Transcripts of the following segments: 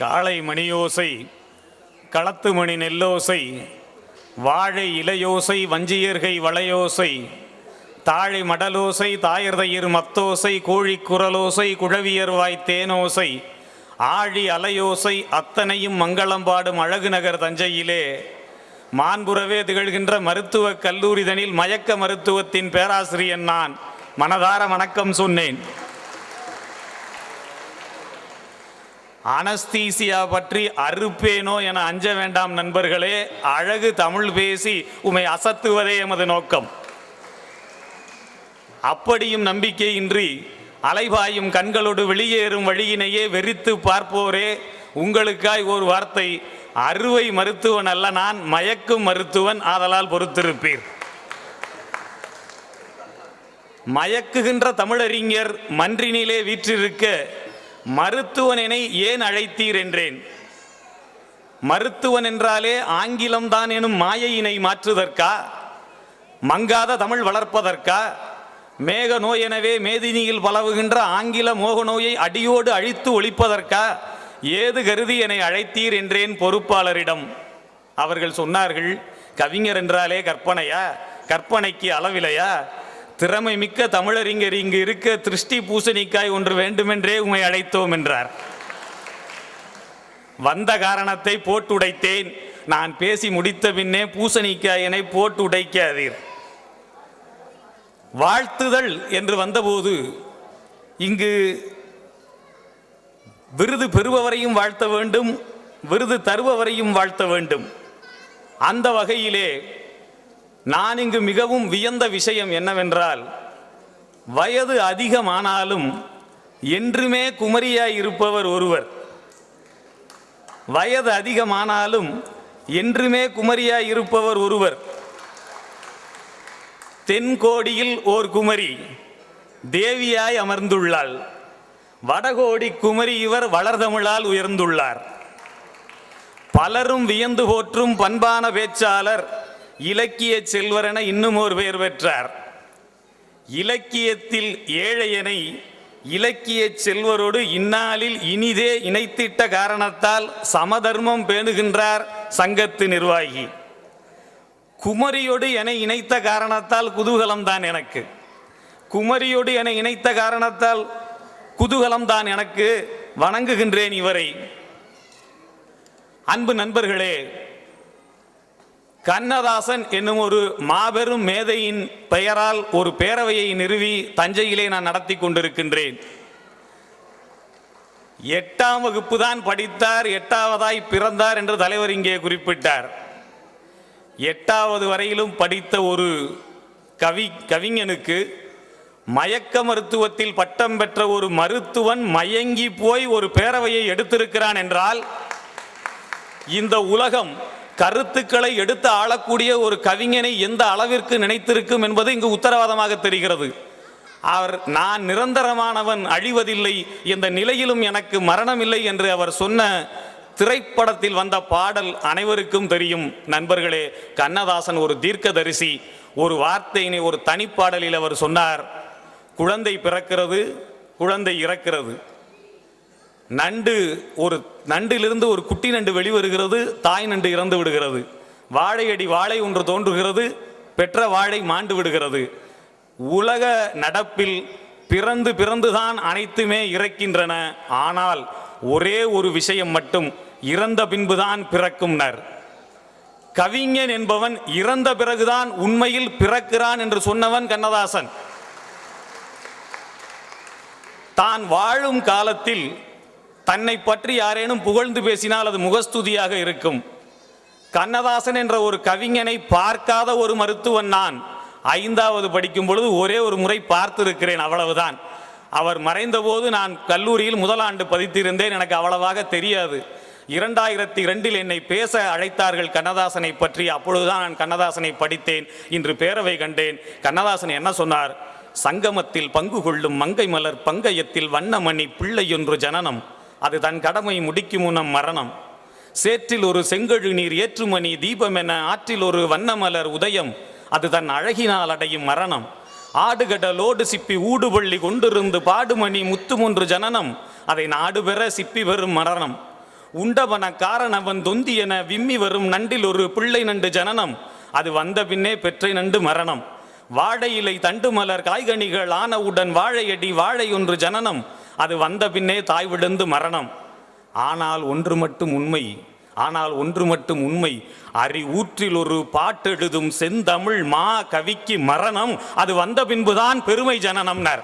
காளை மணியோசை களத்து மணி நெல்லோசை வாழை இலையோசை வஞ்சியர்கை வளையோசை தாழை மடலோசை தாயர்தயிர் மத்தோசை கோழி குரலோசை குழவியர் வாய் தேனோசை ஆழி அலையோசை அத்தனையும் மங்களம் பாடும் அழகு நகர் தஞ்சையிலே. மாண்புறவே திகழ்கின்ற மருத்துவக் கல்லூரிதனில் மயக்க மருத்துவத்தின் பேராசிரியன் நான். மனதார வணக்கம் சொன்னேன். அனஸ்தீசியா பற்றி அறுப்பேனோ என அஞ்ச வேண்டாம் நண்பர்களே அழகு தமிழ் பேசி உமை அசத்துவதே எமது நோக்கம். அப்படியும் நம்பிக்கையின்றி அலைபாயும் கண்களோடு வெளியேறும் வழியினையே வெறித்து பார்ப்போரே உங்களுக்காய் ஒரு வார்த்தை அறுவை மருத்துவன் அல்ல நான் மயக்கும் மருத்துவன் ஆதலால் பொறுத்திருப்பீர். மயக்குகின்ற தமிழறிஞர் மன்றினிலே வீற்றிருக்க மருத்துவனெனை ஏன் அழைத்தீர் என்றேன்? மருத்துவன் என்றாலே ஆங்கிலம்தான் எனும் மாயையினை மாற்றுதற்கா? மங்காத தமிழ் வளர்ப்பதற்கா? மேக நோய் எனவே மேதினியில் பலவுகின்ற ஆங்கில மோக நோயை அடியோடு அழித்து ஒழிப்பதற்கா? ஏது கருதி என்னை அழைத்தீர் என்றேன் பொறுப்பாளரிடம். அவர்கள் சொன்னார்கள் கவிஞர் என்றாலே கற்பனையா? கற்பனைக்கு அளவிலையா? திறமை மிக்க தமிழறிஞர் இங்கு இருக்க திருஷ்டி பூசணிக்காய் ஒன்று வேண்டுமென்றே உமை அழைத்தோம் என்றார். வந்த காரணத்தை போட்டுடைத்தேன். நான் பேசி முடித்த பின்னே பூசணிக்காயனை போட்டு உடைக்காதீர் வாழ்த்துதல் என்று வந்தபோது இங்கு விருது பெறுபவரையும் வாழ்த்த வேண்டும் விருது தருபவரையும் வாழ்த்த வேண்டும். அந்த வகையிலே நான் இங்கு மிகவும் வியந்த விஷயம் என்னவென்றால் வயது அதிகமானாலும் என்றுமே குமரியாய் இருப்பவர் ஒருவர். வயது அதிகமானாலும் என்றுமே குமரியாய் இருப்பவர் ஒருவர். தென்கோடியில் ஓர் குமரி தேவியாய் அமர்ந்துள்ளாள். வடகோடி குமரி இவர் வளர்தமிழால் உயர்ந்துள்ளார். பலரும் வியந்து போற்றும் பண்பான பேச்சாளர் இலக்கிய செல்வரென இன்னும் ஒரு பெயர் பெற்றார். இலக்கியத்தில் ஏழையனை இலக்கிய செல்வரோடு இந்நாளில் இனிதே இணைத்திட்ட காரணத்தால் சமதர்மம் பேணுகின்றார் சங்கத்து நிர்வாகி. குமரியோடு என இணைத்த காரணத்தால் குதூகலம்தான் எனக்கு. குமரியோடு என இணைத்த காரணத்தால் குதூகலம்தான் எனக்கு. வணங்குகின்றேன் இவரை. அன்பு நண்பர்களே கண்ணதாசன் என்னும் ஒரு மாபெரும் மேதையின் பெயரால் ஒரு பேரவையை நிறுவி தஞ்சையிலே நான் நடத்தி கொண்டிருக்கின்றேன். எட்டாம் வகுப்பு தான் படித்தார் எட்டாவதாய் பிறந்தார் என்று தலைவர் இங்கே குறிப்பிட்டார். எட்டாவது வரையிலும் படித்த ஒரு கவி கவிஞனுக்கு மயக்க மருத்துவத்தில் பட்டம் பெற்ற ஒரு மருத்துவன் மயங்கி போய் ஒரு பேரவையை எடுத்திருக்கிறான் என்றால் இந்த உலகம் கருத்துக்களை எடுத்து ஆளக்கூடிய ஒரு கவிஞனை எந்த அளவிற்கு நினைத்திருக்கும் என்பது இங்கு உத்தரவாதமாக தெரிகிறது. அவர் நான் நிரந்தரமானவன் அழிவதில்லை இந்த நிலையிலும் எனக்கு மரணம் இல்லை என்று அவர் சொன்ன திரைப்படத்தில் வந்த பாடல் அனைவருக்கும் தெரியும். நண்பர்களே கண்ணதாசன் ஒரு தீர்க்கதரிசி. ஒரு வார்த்தையினை ஒரு தனிப்பாடலில் அவர் சொன்னார் குழந்தை பிறக்கிறது குழந்தை இறக்கிறது. நண்டு ஒரு நண்டிலிருந்து ஒரு குட்டி நண்டு வெளிவருகிறது தாய் நண்டு இறந்து விடுகிறது. வாழையடி வாழை ஒன்று தோன்றுகிறது பெற்ற வாழை மாண்டு விடுகிறது. உலக நடப்பில் பிறந்து பிறந்துதான் அனைத்துமே இறக்கின்றன. ஆனால் ஒரே ஒரு விஷயம் மட்டும் இறந்த பின்புதான் பிறக்கும்னர் கவிஞன் என்பவன் இறந்த பிறகுதான் உண்மையில் பிறக்கிறான் என்று சொன்னவன் கண்ணதாசன். தான் வாழும் காலத்தில் தன்னை பற்றி யாரேனும் புகழ்ந்து பேசினால் அது முகஸ்துதியாக இருக்கும். கண்ணதாசன் என்ற ஒரு கவிஞனை பார்க்காத ஒரு மருத்துவன் நான். ஐந்தாவது படிக்கும் பொழுது ஒரே ஒரு முறை பார்த்திருக்கிறேன் அவ்வளவுதான். அவர் மறைந்தபோது நான் கல்லூரியில் முதலாண்டு பதித்திருந்தேன் எனக்கு அவ்வளவாக தெரியாது. இரண்டாயிரத்தி ரெண்டில் என்னை பேச அழைத்தார்கள் கண்ணதாசனை பற்றி. அப்பொழுதுதான் நான் கண்ணதாசனை படித்தேன் இன்று பேரவை கண்டேன். கண்ணதாசன் என்ன சொன்னார்? சங்கமத்தில் பங்கு கொள்ளும் மங்கை மலர் பங்கயத்தில் வண்ணமணி பிள்ளையொன்று ஜனனம். அது தன் கடமை முடிக்கும் முன்னம் மரணம். சேற்றில் ஒரு செங்கழு நீர் ஏற்றுமணி தீபம் என ஆற்றில் ஒரு வண்ணமலர் உதயம். அது தன் அழகினால் அடையும் மரணம். ஆடுகடலோடு சிப்பி ஊடுபள்ளி கொண்டிருந்து பாடுமணி முத்துமொன்று ஜனனம். அதை நாடு பெற சிப்பி பெறும் மரணம். உண்டவன காரணவன் தொந்தி என விம்மி வரும் நண்டில் ஒரு பிள்ளை நண்டு ஜனனம். அது வந்த பின்னே பெற்றை நண்டு மரணம். வாழை இலை தண்டு மலர் காய்கனிகள் ஆனவுடன் வாழையடி வாழை ஒன்று ஜனனம். அது வந்த பின்னே தாய் விழுந்து மரணம். ஆனால் ஒன்று மட்டும் உண்மை ஆனால் ஒன்று மட்டும் உண்மை. அறி ஊற்றில் ஒரு பாட்டெழுதும் செந்தமிழ் மா கவிக்கு மரணம். அது வந்த பின்புதான் பெருமை ஜனனம்னர்.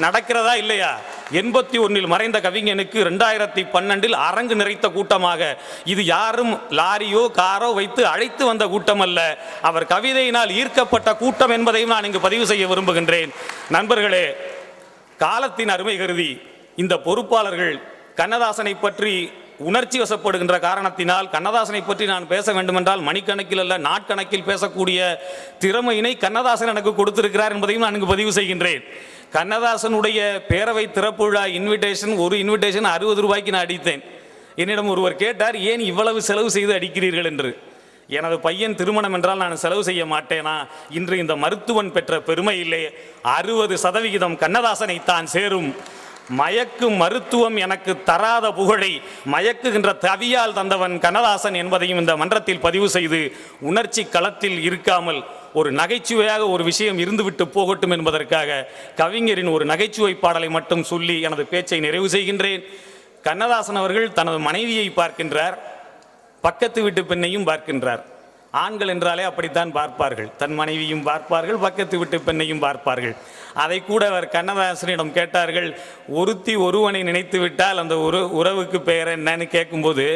நடக்கிறதா இல்லையா? எண்பத்தி ஒன்னில் மறைந்த கவிஞனுக்கு ரெண்டாயிரத்தி பன்னெண்டில் அரங்கு நிறைத்த கூட்டமாக. இது யாரும் லாரியோ காரோ வைத்து அழைத்து வந்த கூட்டம் அல்ல அவர் கவிதையினால் ஈர்க்கப்பட்ட கூட்டம் என்பதையும் நான் இங்கு பதிவு செய்ய விரும்புகின்றேன். நண்பர்களே காலத்தின் அருமை கருதி இந்த பொறுப்பாளர்கள் கண்ணதாசனை பற்றி உணர்ச்சி வசப்படுகின்ற காரணத்தினால் கண்ணதாசனை பற்றி நான் பேச வேண்டுமென்றால் மணிக்கணக்கில் அல்ல நாட்கணக்கில் பேசக்கூடிய திறமையினை கண்ணதாசன் எனக்கு கொடுத்திருக்கிறார் என்பதையும் நான் இங்கு பதிவு செய்கின்றேன். கண்ணதாசனுடைய பேரவை திறப்பு விழா இன்விடேஷன் ஒரு இன்விடேஷன் அறுபது ரூபாய்க்கு நான் அடித்தேன். என்னிடம் ஒருவர் கேட்டார் ஏன் இவ்வளவு செலவு செய்து அடிக்கிறீர்கள்? என்று. எனது பையன் திருமணம் என்றால் நான் செலவு செய்ய மாட்டேனா? இன்று இந்த மருத்துவன் பெற்ற பெருமையிலே அறுபது சதவிகிதம் கண்ணதாசனை தான் சேரும். மயக்கும் மருத்துவம் எனக்கு தராத புகழை மயக்குகின்ற தவியால் தந்தவன் கண்ணதாசன் என்பதையும் இந்த மன்றத்தில் பதிவு செய்து உணர்ச்சி களத்தில் இருக்காமல் ஒரு நகைச்சுவையாக ஒரு விஷயம் இருந்துவிட்டு போகட்டும் என்பதற்காக கவிஞரின் ஒரு நகைச்சுவை பாடலை மட்டும் சொல்லி எனது பேச்சை நிறைவு செய்கின்றேன். கண்ணதாசன் அவர்கள் தனது மனைவியை பார்க்கின்றார். பக்கத்து வீட்டு பெண்ணையும் பார்க்கின்றார். ஆண்கள் என்றாலே அப்படித்தான் பார்ப்பார்கள். தன் மனைவியும் பார்ப்பார்கள் பக்கத்து வீட்டு பெண்ணையும் பார்ப்பார்கள். அதை கூட அவர் கண்ணதாசனிடம் கேட்டார்கள் ஒருத்தி ஒருவனை நினைத்து விட்டால் அந்த ஒரு உறவுக்கு பெயர் என்னன்னு கேட்கும்போது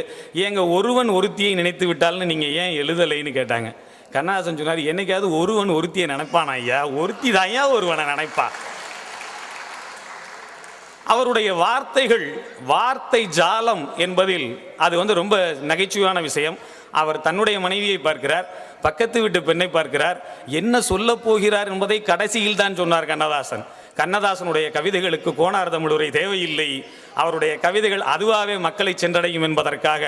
ஏங்க ஒருவன் ஒருத்தியை நினைத்து விட்டால்னு நீங்கள் ஏன் எழுதலைன்னு கேட்டாங்க. கண்ணதாசன் சொன்னார் என்னைக்காவது ஒருவன் ஒருத்தியை நினைப்பான் ஐயா? ஒருத்தி தான் ஐயா ஒருவனை நினைப்பா. அவருடைய வார்த்தைகள் வார்த்தை ஜாலம் என்பதில் அது வந்து ரொம்ப நகைச்சுவையான விஷயம். அவர் தன்னுடைய மனைவியை பார்க்கிறார் பக்கத்து வீட்டு பெண்ணை பார்க்கிறார். என்ன சொல்ல போகிறார் என்பதை கடைசியில் தான் சொன்னார் கண்ணதாசன். கண்ணதாசனுடைய கவிதைகளுக்கு கோணார் தமிழுரை தேவையில்லை. அவருடைய கவிதைகள் அதுவாகவே மக்களை சென்றடையும் என்பதற்காக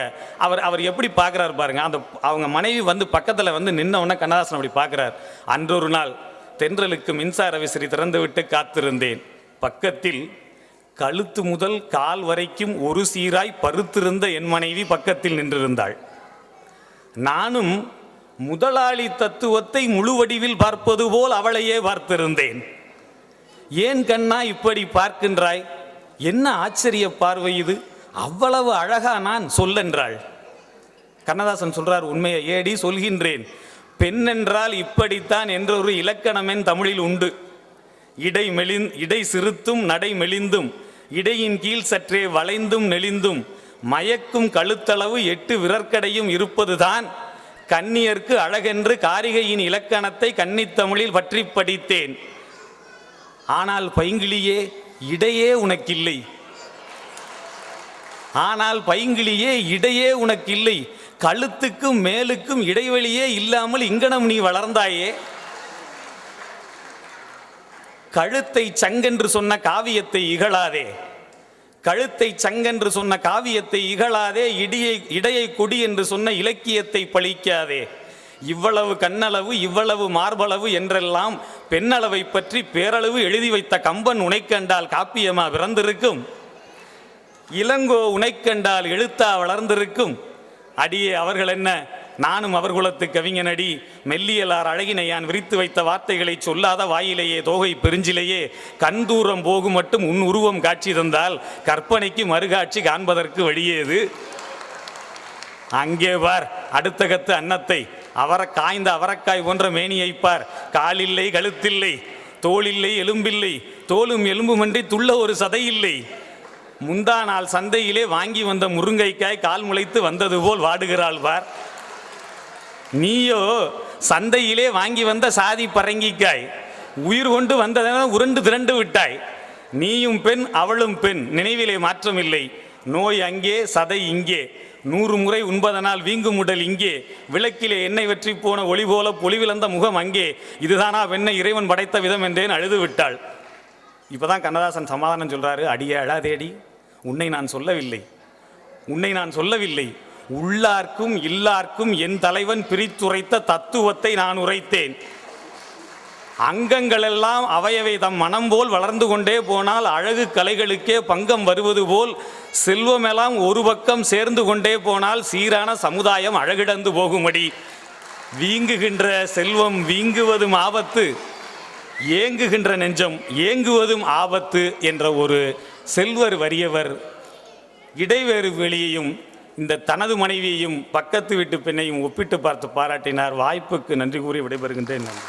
அவர் அவர் எப்படி பார்க்குறார் பாருங்க. அந்த அவங்க மனைவி வந்து பக்கத்தில் வந்து நின்ன கண்ணதாசன் அப்படி பார்க்குறார். அன்றொரு நாள் தென்றலுக்கு மின்சார விசிறி திறந்துவிட்டு காத்திருந்தேன். பக்கத்தில் கழுத்து முதல் கால் வரைக்கும் ஒரு சீராய் பருத்திருந்த என் மனைவி பக்கத்தில் நின்றிருந்தாள். நானும் முதலாளி தத்துவத்தை முழு வடிவில் பார்ப்பது போல் அவளையே பார்த்திருந்தேன். ஏன் கண்ணா இப்படி பார்க்கின்றாய்? என்ன ஆச்சரிய பார்வை இது? அவ்வளவு அழகா நான் சொல்லென்றாள். கண்ணதாசன் சொல்றார் உண்மையை ஏடி சொல்கின்றேன். பெண் என்றால் இப்படித்தான் என்ற ஒரு இலக்கணமென் தமிழில் உண்டு. இடை மெலிந் இடை சிறுத்தும் நடை மெலிந்தும். இடையின் கீழ் சற்றே வளைந்தும் நெளிந்தும் மயக்கும் கழுத்தளவு எட்டு விரற்கடையும் இருப்பதுதான். கன்னியர்க்கு அழகென்று காரிகையின் இலக்கணத்தை கன்னித்தமிழில் பற்றி படித்தேன். ஆனால் பைங்கிளியே இடையே உனக்கில்லை. ஆனால் பைங்கிளியே இடையே உனக்கில்லை. கழுத்துக்கும் மேலுக்கும் இடைவெளியே இல்லாமல் இங்கனம் நீ வளர்ந்தாயே. கழுத்தை சங்கென்று சொன்ன காவியத்தை இகழாதே. கழுத்தை சங்கென்று சொன்ன காவியத்தை இகழாதே இடியை இடையை கொடி என்று சொன்ன இலக்கியத்தை பழிக்காதே. இவ்வளவு கண்ணளவு இவ்வளவு மார்பளவு என்றெல்லாம் பெண்ணளவை பற்றி பேரளவு எழுதி வைத்த கம்பன் உனைக்கண்டால் காப்பியமா பிறந்திருக்கும்? இளங்கோ உனைக்கண்டால் எழுத்தா வளர்ந்திருக்கும்? அடியே அவர்கள் என்ன? நானும் அவர் குலத்து கவிஞனடி மெல்லியலார் அழகினையான் விரித்து வைத்த வார்த்தைகளை சொல்லாத வாயிலேயே தோகை பெருஞ்சிலேயே கண் தூரம் போகும் மட்டும் உன் உருவம் காட்சி தந்தால் கற்பனைக்கு மறுகாட்சி காண்பதற்கு வழியேது? அங்கே பார் அடுத்த கத்து அன்னத்தை. அவர காய்ந்த அவரக்காய் போன்ற மேனியை பார். காலில்லை கழுத்தில்லை. தோளில்லை எலும்பில்லை. தோலும் எலும்புமன்றி துள்ள ஒரு சதை இல்லை முந்தா நாள் சந்தையிலே வாங்கி வந்த முருங்கைக்காய் கால் முளைத்து வந்தது போல் வாடுகிறாள் பார். நீயோ சந்தையிலே வாங்கி வந்த சாதி பரங்கிக்காய். உயிர் கொண்டு வந்ததென உருண்டு திரண்டு விட்டாய். நீயும் பெண் அவளும் பெண் நினைவிலே மாற்றமில்லை. நோய் அங்கே சதை இங்கே. நூறு முறை உண்பதனால் வீங்கும் உடல் இங்கே. விளக்கிலே எண்ணெய் வெற்றி போன ஒளி போல பொலிவிழந்த முகம் அங்கே. இதுதானா பெண்ணை இறைவன் படைத்த விதம் என்றேன் அழுது விட்டாள். இப்போதான் கண்ணதாசன் சமாதானம் சொல்கிறாரு அடியே அழாதேடி. உன்னை நான் சொல்லவில்லை. உன்னை நான் சொல்லவில்லை. உள்ளார்க்கும் இல்லார்க்கும் என் தலைவன் பிரித்துரைத்த தத்துவத்தை நான் உரைத்தேன். அங்கங்களெல்லாம் அவையவை தம் மனம் போல் வளர்ந்து கொண்டே போனால் அழகு கலைகளுக்கே பங்கம் வருவது போல் செல்வமெல்லாம் ஒரு பக்கம் சேர்ந்து கொண்டே போனால் சீரான சமுதாயம் அழகிடந்து போகும்படி வீங்குகின்ற செல்வம் வீங்குவதும் ஆபத்து ஏங்குகின்ற நெஞ்சம் ஏங்குவதும் ஆபத்து என்ற ஒரு செல்வர் வறியவர் இடைவேறு வெளியையும் இந்த தனது மனைவியையும் பக்கத்து வீட்டு பெண்ணையும் ஒப்பிட்டு பார்த்து பாராட்டினார். வாய்ப்புக்கு நன்றி கூறி விடைபெறுகின்றேன். நன்றி.